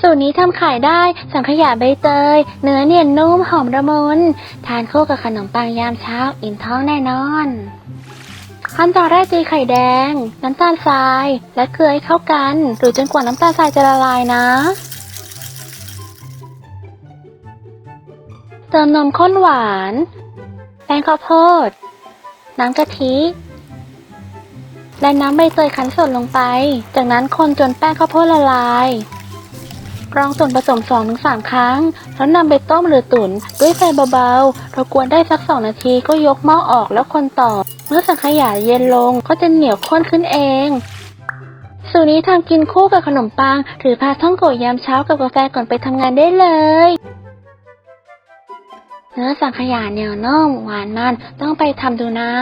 สูตรนี้ทำขายได้ สังขยาใบเตย เนื้อเนียนนุ่มหอมระมุน ทานคู่กับขนมปังยามเช้า อิ่มท้องแน่นอนขั้นตอนแรกตีไข่แดง น้ำตาลทราย และเกลือให้เข้ากันหรือจนกว่าน้ำตาลทรายจะละลายนะเติมนมข้นหวาน แป้งข้าวโพด น้ำกะทิ และน้ำใบเตยคั้นสดลงไป จากนั้นคนจนแป้งข้าวโพดละลาย รองส่วนผสม 2-3 ครั้ง แล้วนำไปต้มหรือตุ๋นด้วยไฟเบาๆรากวนได้สัก 2 นาทีก็ยกหม้อออกแล้วคนต่อ เมื่อสังขยาเย็นลงก็จะเหนียวข้นขึ้นเองสูตรนี้ทำกินคู่กับขนมปัง หรือพาท่องโกยามเช้ากับกาแฟก่อนไปทำงานได้เลย เนื้อสังขยาเหนียวนุ่มหวานมันต้องไปทำดูนะ